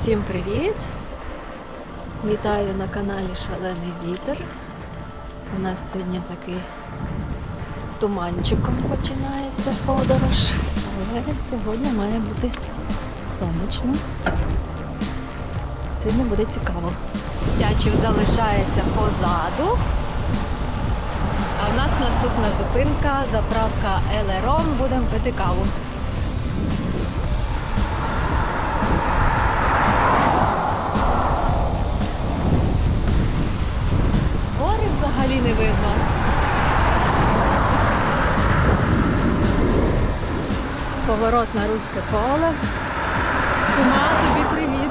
Усім привіт! Вітаю на каналі Шалений Вітер. У нас сьогодні такий туманчиком починається подорож, але сьогодні має бути сонячно. Сьогодні буде цікаво. Тячів залишається позаду. А в нас наступна зупинка, заправка Елерон. Будемо пити каву. Поворот на руське поле. Кума, тобі привіт.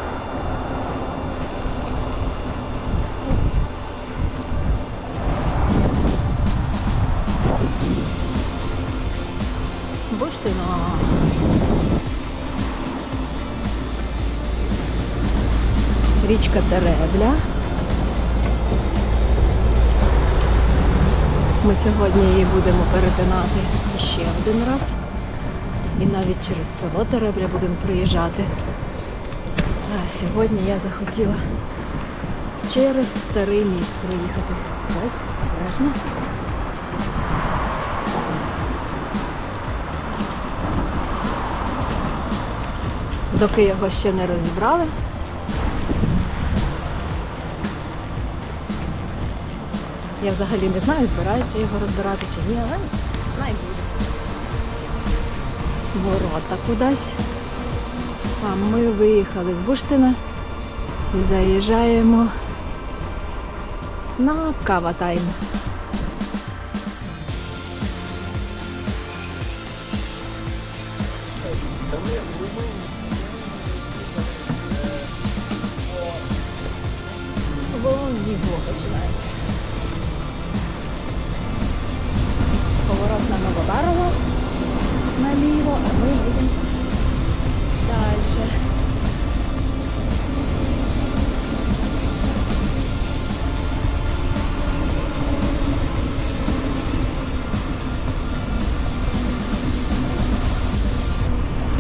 Буштино. Річка Теребля. Ми сьогодні її будемо перетинати ще один раз. І навіть через село Теребля будемо приїжджати. А сьогодні я захотіла через старий міст проїхати. Ой, обережно. Доки його ще не розібрали. Я взагалі не знаю, збираються його розбирати чи ні, але. Ворота кудись. А ми виїхали з Буштина і заїжджаємо на Каватайм. Вон його починається. Поворот на Новодарово наліво, а ми їдемо далі.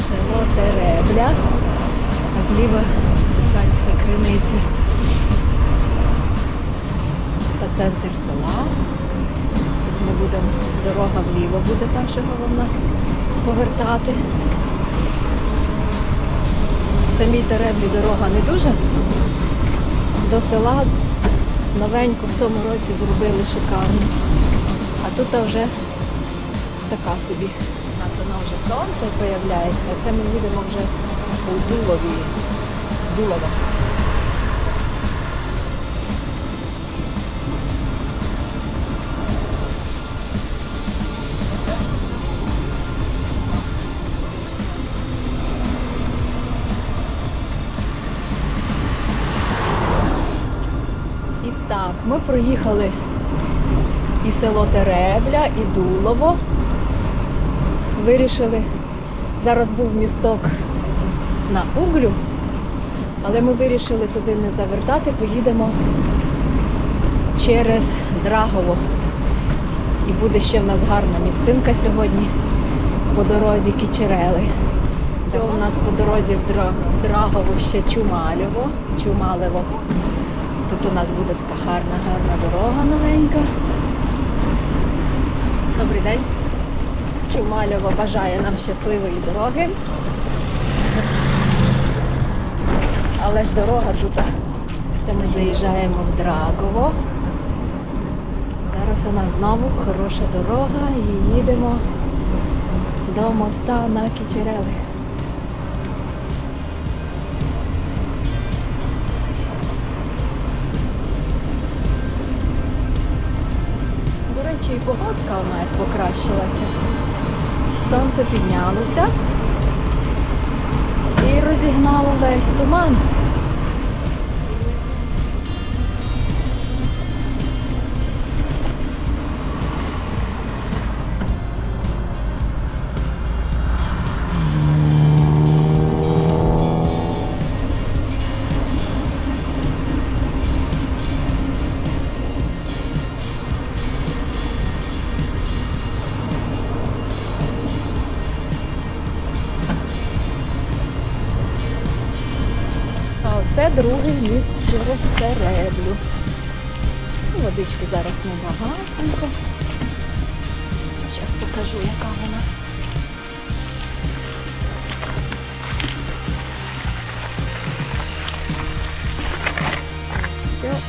Село Теребля, а зліва Русанська криниця та центр села. Тут ми будемо, дорога вліво буде перша головна повертати. В самій Тереблі дорога не дуже. До села новенько в тому році зробили шикарно. А тут вже така собі. У нас воно вже сонце з'являється, це ми їдемо вже у Дулові. Дулово. Ми проїхали і село Теребля, і Дулово. Вирішили, зараз був місток на Углю, але ми вирішили туди не завертати, поїдемо через Драгово. І буде ще в нас гарна місцинка сьогодні по дорозі Кічерели. Все у нас по дорозі в Драгово ще Чумалево. Чумалево. Тут у нас буде така гарна, гарна дорога новенька. Добрий день. Чумальова бажає нам щасливої дороги. Але ж дорога тут. Це ми заїжджаємо в Драгово. Зараз у нас знову хороша дорога і їдемо до моста на Кічерели. І погодка у мене покращилася. Сонце піднялося і розігнало весь туман.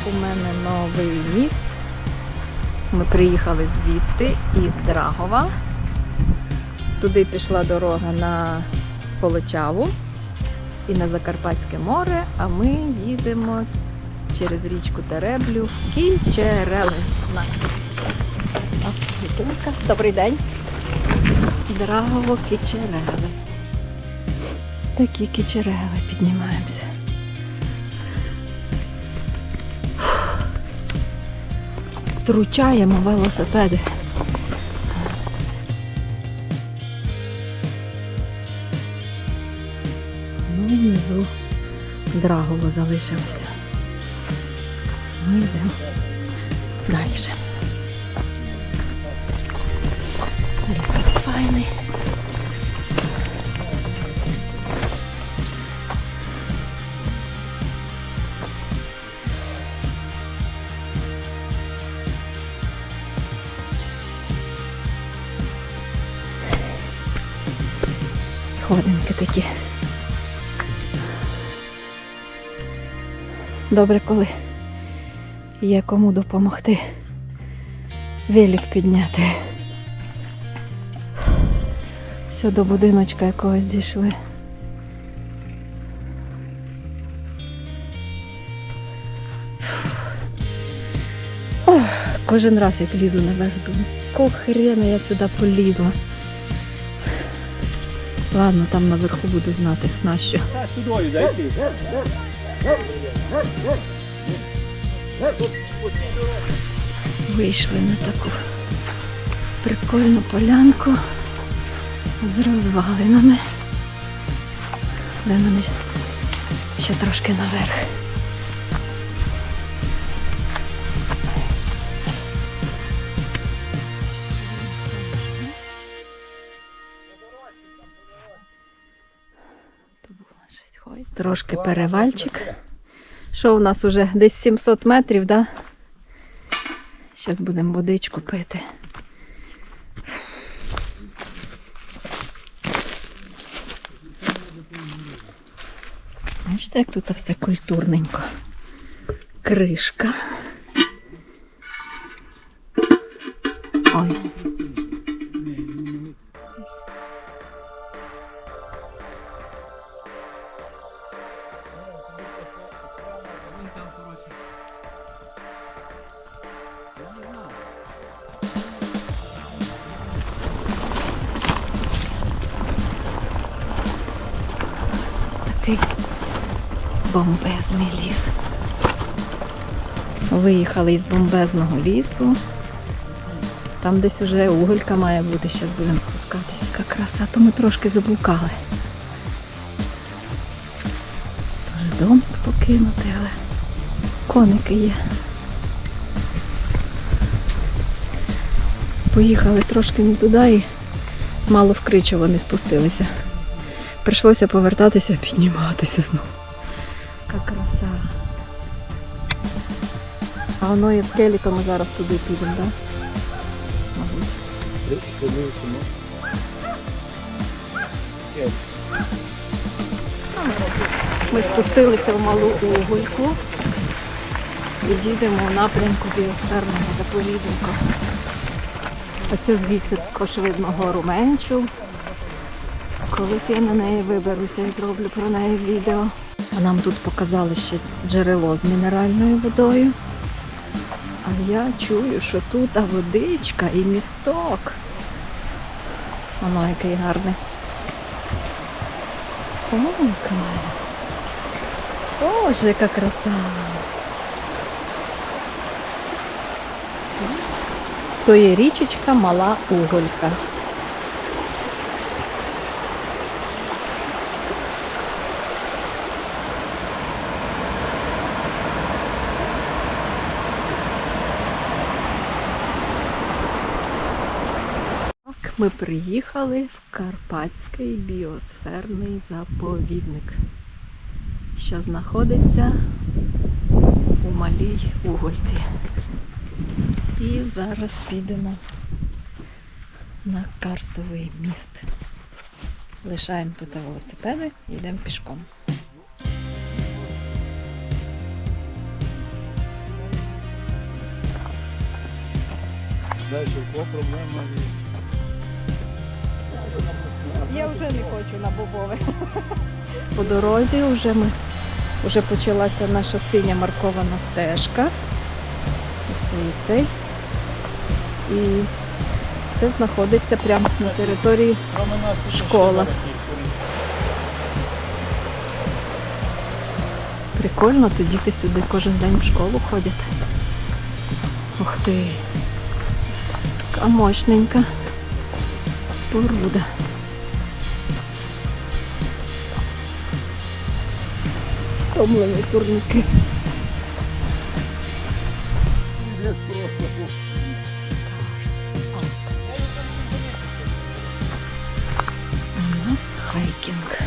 У мене новий міст. Ми приїхали звідти із Драгова. Туди пішла дорога на Полочаву і на Закарпатське море, а ми їдемо через річку Тереблю в Кічерели. Зупинка. Добрий день. Драгово Кічерели. Такі кічерели піднімаємося. Втручаємо велосипеди. Ну, внизу Драгово залишилося. Ми йдемо далі. Лісок файний. Добре, коли є кому допомогти велик підняти. Все до будиночка якогось дійшли. Ох, кожен раз як лізу наверх думаю, якого хрена я сюди полізла. Ладно, там наверху буду знати нащо. Сюдою зайти. Вийшли на таку прикольну полянку з розвалинами. Де мене ще трошки наверх. Трошки перевальчик. Що у нас уже десь 700 метрів, да? Зараз будемо водичку пити. Бачите, як тут все культурненько. Кришка. Ой. Виїхали із бомбезного лісу. Там десь уже уголька має бути, зараз будемо спускатися. Яка краса, то ми трошки заблукали. Тоже дом покинутий, але коники є. Поїхали трошки не туди і мало в Кричево не спустилися. Прийшлося повертатися, підніматися знову. А воно є скелі, то ми зараз туди підемо, так? Ми спустилися в малу угольку і їдемо у напрямку біосферного заповідника. Ось звідси також видно гору Менчу. Колись я на неї виберуся і зроблю про неї відео. А нам тут показали ще джерело з мінеральною водою. А я чую, що тут водичка і місток. Воно який гарний. О, клас. Боже, яка краса. То є річечка Мала Уголька. Так, ми приїхали в Карпатський біосферний заповідник. що знаходиться у малій угольці. І зараз підемо на карстовий міст. Лишаємо тут велосипеди і йдемо пішком. Далі по проблема. Я вже не хочу на бобове. По дорозі вже ми вже почалася наша синя маркована стежка. Ось цей. І це знаходиться прямо на території Школа. Прикольно, то діти сюди кожен день в школу ходять. Ух ти. Така мощненька споруда. Стомлені турники. У нас хайкінг.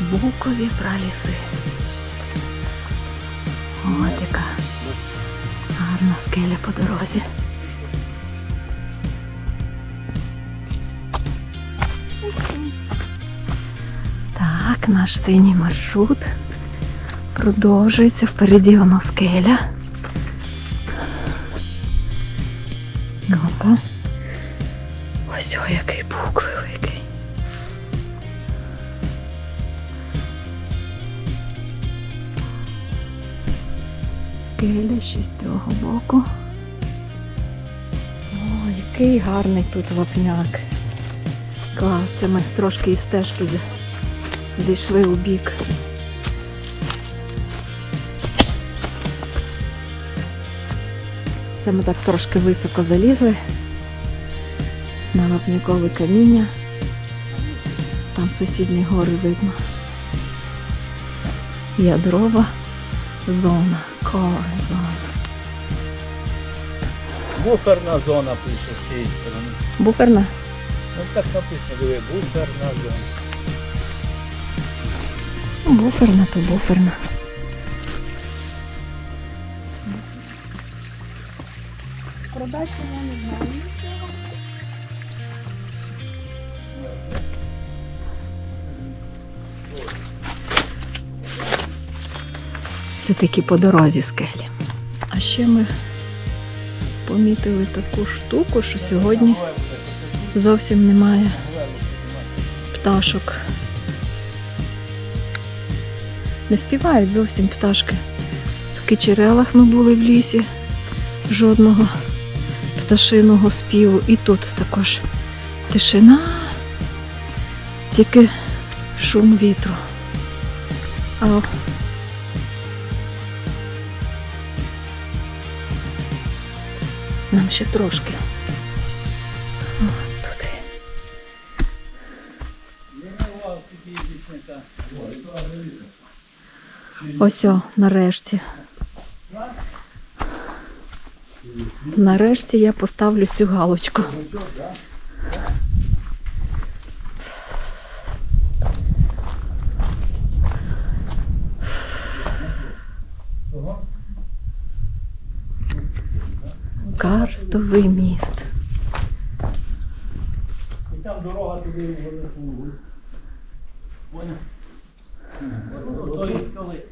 Букові праліси. От яка гарна скеля по дорозі. Наш синій маршрут продовжується. Впереді воно скеля. Ну-ка. Ось о, який бук великий. Скеля ще з цього боку. О, який гарний тут вапняк. Клас, це ми трошки із стежки зійшли у бік. Це ми так трошки високо залізли на вапнякове каміння. Там сусідні гори видно. Ядрова зона. Зона. Буферна зона пише з цієї сторони. Буферна? Ну так написано, диви, буферна зона. Буферна то буферна. Продачу я не знаю. Це такі по дорозі скелі. А ще ми помітили таку штуку, що сьогодні зовсім немає пташок. Не співають зовсім пташки. В Кичерелах ми були в лісі, жодного пташиного співу. І тут також тишина, тільки шум вітру. А нам ще трошки. Ось о, нарешті. Нарешті я поставлю цю галочку. Карстовий міст. І там дорога туди вверху. Поняв? Тої скали.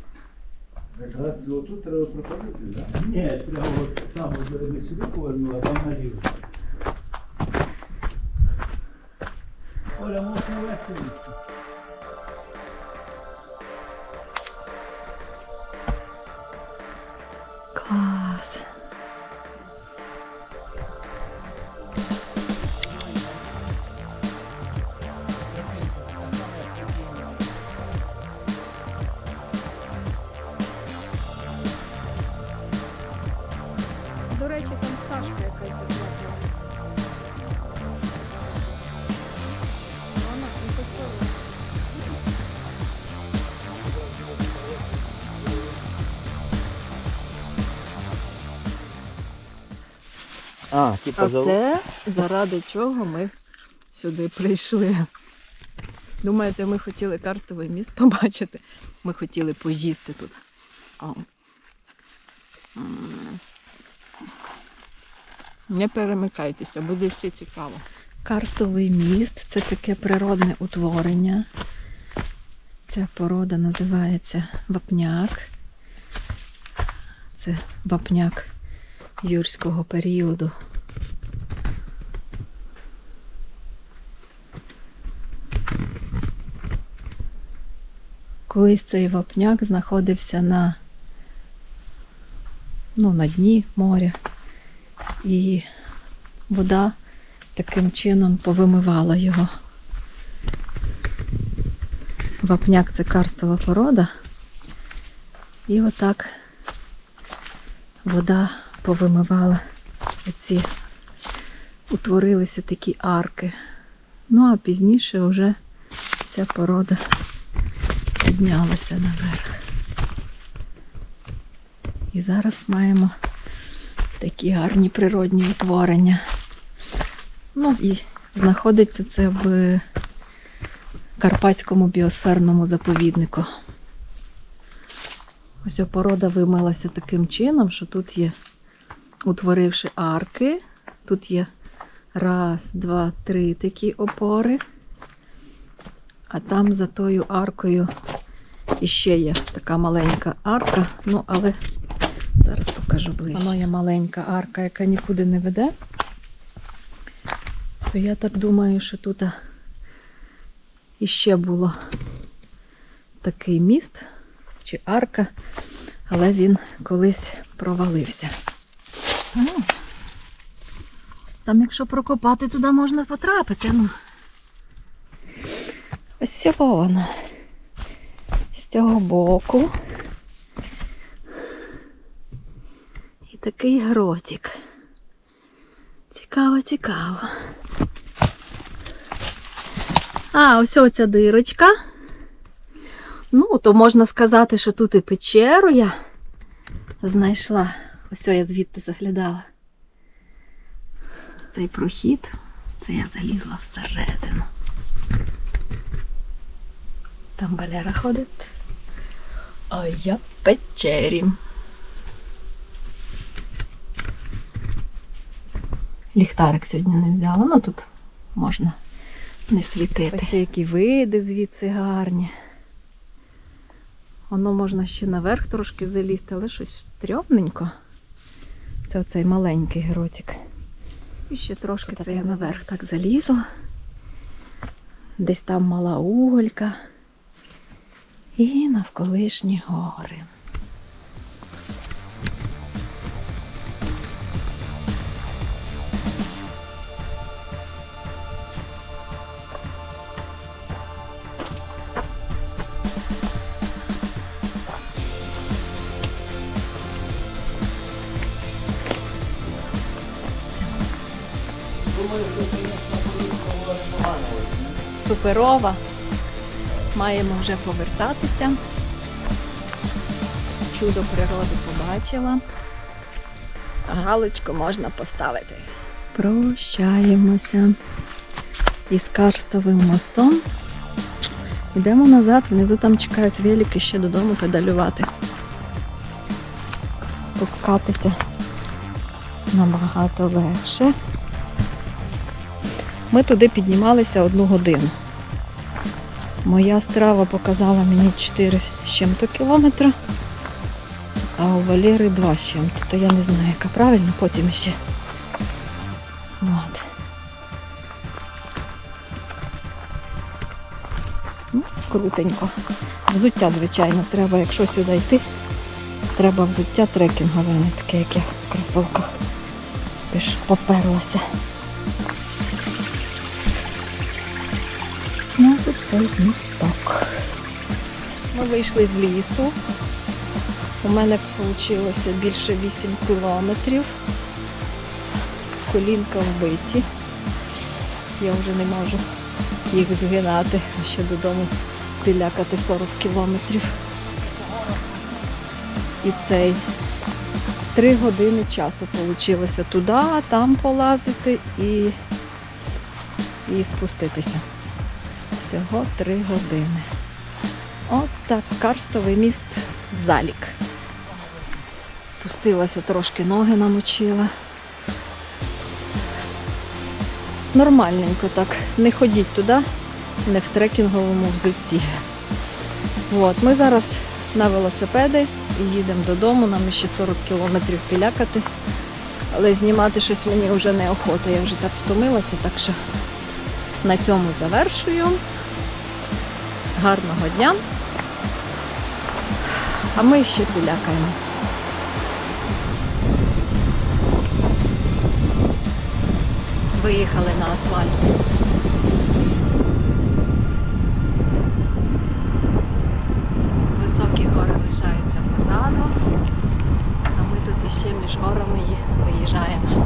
Якраз отут треба проходити, так? Ні, прямо от там от ми сюди повернули, а там наліво. А, типа А це заради чого ми сюди прийшли. Думаєте, ми хотіли карстовий міст побачити? Ми хотіли поїсти тут. М. Не перемикайтеся, буде ще цікаво. Карстовий міст це таке природне утворення. Ця порода називається вапняк. Це вапняк юрського періоду. Колись цей вапняк знаходився на, ну, на дні моря, і вода таким чином повимивала його. Вапняк це карстова порода. І отак вода повимивала ці, утворилися такі арки. Ну а пізніше вже ця порода піднялася наверх. І зараз маємо такі гарні природні утворення. Ну і знаходиться це в Карпатському біосферному заповіднику. Ось порода вимилася таким чином, що тут є, утворивши арки, тут є раз, два, три такі опори, а там за тою аркою іще є така маленька арка, ну але зараз покажу ближче. Є маленька арка, яка нікуди не веде. То я так думаю, що тут іще було такий міст чи арка, але він колись провалився. Ну, Там, якщо прокопати, туди можна потрапити. Ну. Ось вона. З цього боку. І такий гротик. Цікаво, цікаво. А, ось оця дирочка. Ну, то можна сказати, що тут і печеру я знайшла. Ось я звідти заглядала. Цей прохід, це я залізла всередину. Там Валера ходить. А я в печері. Ліхтарик сьогодні не взяла, ну тут можна не світити. Ось які види звідси гарні. Воно можна ще наверх трошки залізти, але щось стрьомненько. Це оцей маленький гротик. І ще трошки це я наверх так залізла. Десь там мала уголька. І навколишні гори. Думаю, що це непогано. суперова. Маємо вже повертатися. Чудо природи побачила. Галочку можна поставити. Прощаємося із карстовим мостом. Йдемо назад, внизу там чекають велики ще додому педалювати. Спускатися набагато легше. Ми туди піднімалися одну годину. Моя страва показала мені 4 з чим-то кілометра, а у Валери 2 з чим-то. То я не знаю, яка правильно, потім ще. От. Ну, крутенько. Взуття, звичайно, треба, якщо сюди йти, треба взуття трекінгове, не таке, як я в кросовках. Ти ж поперлася. Цей місток. Ми вийшли з лісу. У мене вийшло більше 8 кілометрів. Колінка вбиті. Я вже не можу їх згинати, ще додому пілякати 40 кілометрів. І цей три години часу вийшло туди, там полазити і і спуститися. Всього три години. От так, карстовий міст залік. Спустилася трошки, ноги намочила. Нормальненько так. Не ходіть туди, не в трекінговому взутті. От, ми зараз на велосипеди і їдемо додому, нам ще 40 кілометрів пілякати. Але знімати щось мені вже неохота, я вже так втомилася, так що на цьому завершую. Гарного дня. А ми ще пілякаємо. Виїхали на асфальт. Високі гори лишаються позаду, а ми тут іще між горами виїжджаємо.